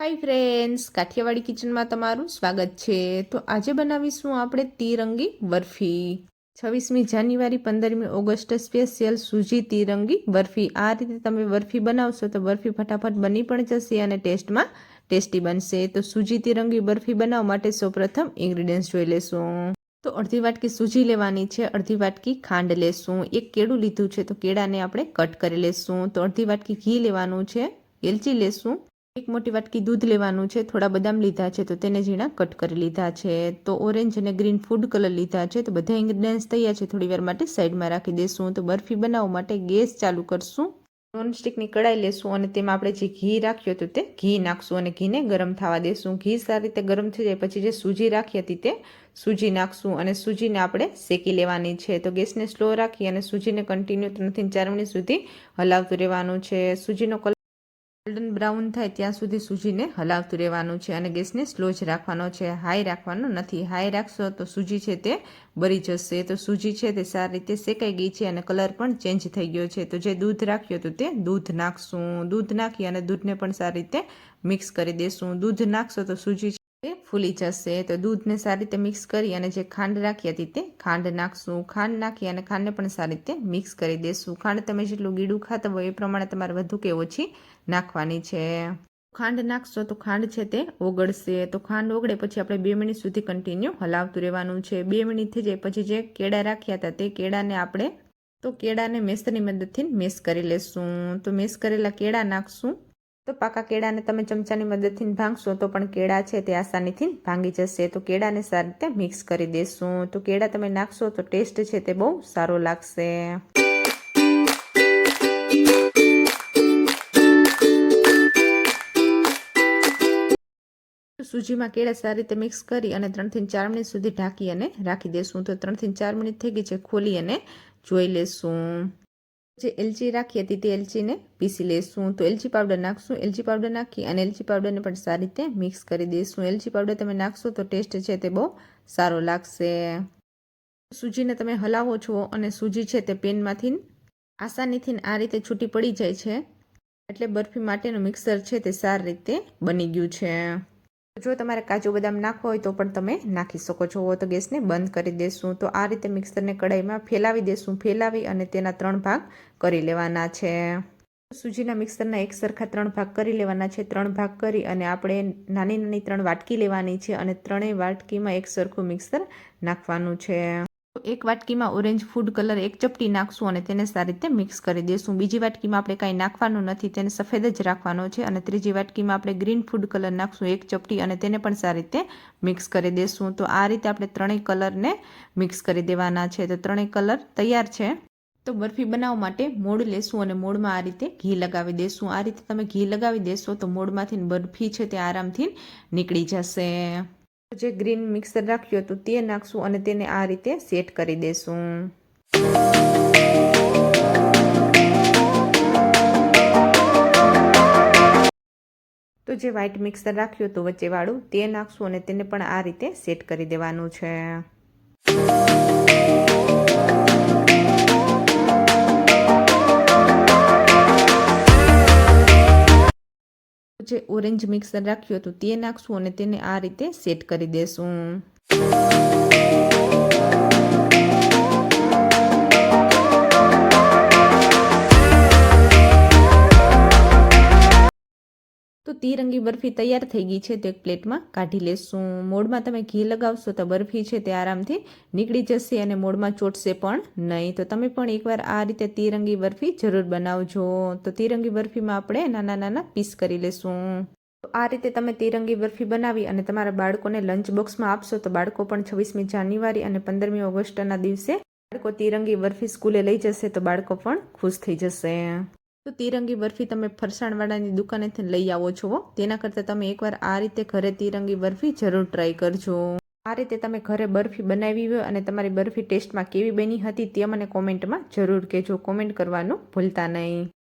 Hi friends Kathiawadi કિચનમાં તમારું સ્વાગત છે. તો આજે બનાવીશું આપણે તિરંગી બરફી. છવ્વીસમી જાન્યુઆરી, પંદરમી ઓગસ્ટ, સ્પેશિયલ સૂજી તિરંગી બરફી. આ રીતે તમે બરફી બનાવશો તો બરફી ફટાફટ બની પણ જશે અને ટેસ્ટમાં ટેસ્ટી બનશે. તો સૂજી તિરંગી બરફી બનાવવા માટે સૌપ્રથમ ઇન્ગ્રીડિયન્ટ્સ જોઈ લેશું. તો અડધી વાટકી સૂજી લેવાની છે, અડધી વાટકી ખાંડ લેશું. એક કેળું લીધું છે તો કેળાને આપણે કટ કરી લેશું. તો અડધી વાટકી ઘી લેવાનું છે, એલચી લેશું. એક મોટી વાટકી દૂધ લેવાનું છે, થોડા બદામ લીધા છે, તો તેને ઝીણા કટ કરી લીધા છે. તો ઓરેન્જ અને ગ્રીન ફૂડ કલર લીધા છે, તો બધા ઇન્ગ્રીડિયન્ટ્સ તૈયાર છે. થોડી વાર માટે સાઈડમાં રાખી દેશું, તો બરફી બનાવવા માટે ગેસ ચાલુ કરશું. નોનસ્ટિકની કડાઈ લેશું અને તેમાં આપણે જે ઘી રાખ્યું હતું તે ઘી નાખશું અને ઘીને ગરમ થવા દેશું. ઘી સારી રીતે ગરમ થઈ જાય, પછી જે સૂજી રાખી હતી તે સૂજી નાખશું અને સૂજીને આપણે શેકી લેવાની છે. તો ગેસને સ્લો રાખી અને સૂજીને કન્ટિન્યુ ત્રણથી ચાર મિનિટ સુધી હલાવતું રહેવાનું છે. સૂજીનો કલર ગોલ્ડન બ્રાઉન થાય ત્યાં સુધી સૂજીને હલાવતું રહેવાનું છે અને ગેસને સ્લો જ રાખવાનો છે. હાઈ રાખવાનો નથી. હાઈ રાખશો તો સૂજી છે તે બળી જશે. તો સૂજી છે તે સારી રીતે શેકાઈ ગઈ છે અને કલર પણ ચેન્જ થઈ ગયો છે. તો જે દૂધ રાખ્યું હતું તે દૂધ નાખશું. દૂધ નાખી અને દૂધને પણ સારી રીતે મિક્સ કરી દેશું. દૂધ નાખશો તો સૂજી તે ફૂલી જશે. તો દૂધને સારી રીતે મિક્સ કરી અને જે ખાંડ રાખી હતી તે ખાંડ નાખશું. ખાંડ નાખી અને ખાંડને પણ સારી રીતે મિક્સ કરી દેશું. ખાંડ તમે જેટલું ગીડું ખાતા હોય એ પ્રમાણે તમારે વધુ કે ઓછી નાખવાની છે. ખાંડ નાખશો તો ખાંડ છે તે ઓગળશે. તો ખાંડ ઓગળે પછી આપણે બે મિનિટ સુધી કન્ટિન્યુ હલાવતું રહેવાનું છે. બે મિનિટ થઈ જાય પછી જે કેળા રાખ્યા હતા તે કેળાને આપણે, તો કેળાને મેસની મદદથી મેસ કરી લેશું. તો મેસ કરેલા કેળા નાખશું. તો પાકા કેળાને તમે ચમચાની મદદથી ભાંગશો તો પણ કેળા છે તે આસાનીથી ભાંગી જશે. તો કેળાને સારી રીતે મિક્સ કરી દેશું. તો કેળા તમે નાખશો તો ટેસ્ટ છે તે બહુ સારો લાગશે. સૂજીમાં કેળા સારી રીતે મિક્સ કરી અને ત્રણથી ચાર મિનિટ સુધી ઢાંકી અને રાખી દેશું. તો ત્રણથી ચાર મિનિટ થઈ ગઈ છે ખોલી અને જોઈ લેશું. જે એલચી રાખી હતી તે એલચીને પીસી લેશું. તો એલચી પાવડર નાખશું. એલચી પાવડર નાખી અને એલચી પાવડરને પણ સારી રીતે મિક્સ કરી દઈશું એલચી પાવડર તમે નાખશો તો ટેસ્ટ છે તે બહુ સારો લાગશે. સૂજીને તમે હલાવો છો અને સૂજી છે તે પેનમાંથી આસાનીથી આ રીતે છૂટી પડી જાય છે. એટલે બરફી માટેનું મિક્સર છે તે સારી રીતે બની ગયું છે. જો તમારે કાજુ બદામ નાખવા હોય તો પણ તમે નાખી શકો છો. તો ગેસને બંધ કરી દેશું. તો આ રીતે મિક્સરને કડાઈમાં ફેલાવી દેશું. ફેલાવી અને તેના ત્રણ ભાગ કરી લેવાના છે. સૂજીના મિક્સરના એક સરખા ત્રણ ભાગ કરી લેવાના છે. ત્રણ ભાગ કરી અને આપણે નાની નાની ત્રણ વાટકી લેવાની છે અને ત્રણેય વાટકીમાં એક સરખું મિક્સર નાખવાનું છે. એક વાટકીમાં ઓરેન્જ ફૂડ કલર એક ચપટી નાખશું અને તેને સારી રીતે મિક્સ કરી દઈશું. બીજી વાટકીમાં આપણે કાંઈ નાખવાનું નથી, તેને સફેદ જ રાખવાનો છે અને ત્રીજી વાટકીમાં આપણે ગ્રીન ફૂડ કલર નાખશું એક ચપટી અને તેને પણ સારી રીતે મિક્સ કરી દઈશું. તો આ રીતે આપણે ત્રણેય કલરને મિક્સ કરી દેવાના છે. તો ત્રણેય કલર તૈયાર છે. તો બરફી બનાવવા માટે મોડ લેશું અને મોડમાં આ રીતે ઘી લગાવી દેશું આ રીતે તમે ઘી લગાવી દેશો તો મોડમાંથી બરફી છે તે આરામથી નીકળી જશે. જે ગ્રીન મિક્સર રાખ્યું હતું તે નાખશું અને તેને આ રીતે સેટ કરી દેશું. તો જે વ્હાઇટ મિક્સર રાખ્યું હતું વચ્ચેવાળું તે નાખશું અને તેને પણ આ રીતે સેટ કરી દેવાનું છે. જે ઓરેન્જ મિક્સર રાખ્યું હતું તે નાખશું અને તેને આ રીતે સેટ કરી દેશું. તિરંગી બરફી તૈયાર થઈ ગઈ છે તો એક પ્લેટમાં કાઢી લેશું. મોડમાં તમે ઘી લગાવશો તો બરફી છે તે આરામથી નીકળી જશે અને મોડમાં ચોટશે પણ નહીં. તો તમે પણ એકવાર આ રીતે તિરંગી બરફી જરૂર બનાવજો. તો તિરંગી બરફીમાં આપણે નાના નાના પીસ કરી લેશું. આ રીતે તમે તિરંગી બરફી બનાવી અને તમારા બાળકોને લંચ બોક્સમાં આપશો તો બાળકો પણ છવ્વીસમી જાન્યુઆરી અને પંદરમી ઓગસ્ટના દિવસે બાળકો તિરંગી બરફી સ્કૂલે લઈ જશે તો બાળકો પણ ખુશ થઈ જશે. તો તિરંગી બરફી તમે ફરસાણવાળાની દુકાનેથી લઈ આવો છો તેના કરતાં તમે એકવાર આ રીતે ઘરે તિરંગી બરફી જરૂર ટ્રાય કરજો. આ રીતે તમે ઘરે બરફી બનાવી હોય અને તમારી બરફી ટેસ્ટમાં કેવી બની હતી તે મને કોમેન્ટમાં જરૂર કહેજો. કોમેન્ટ કરવાનું ભૂલતા નહીં.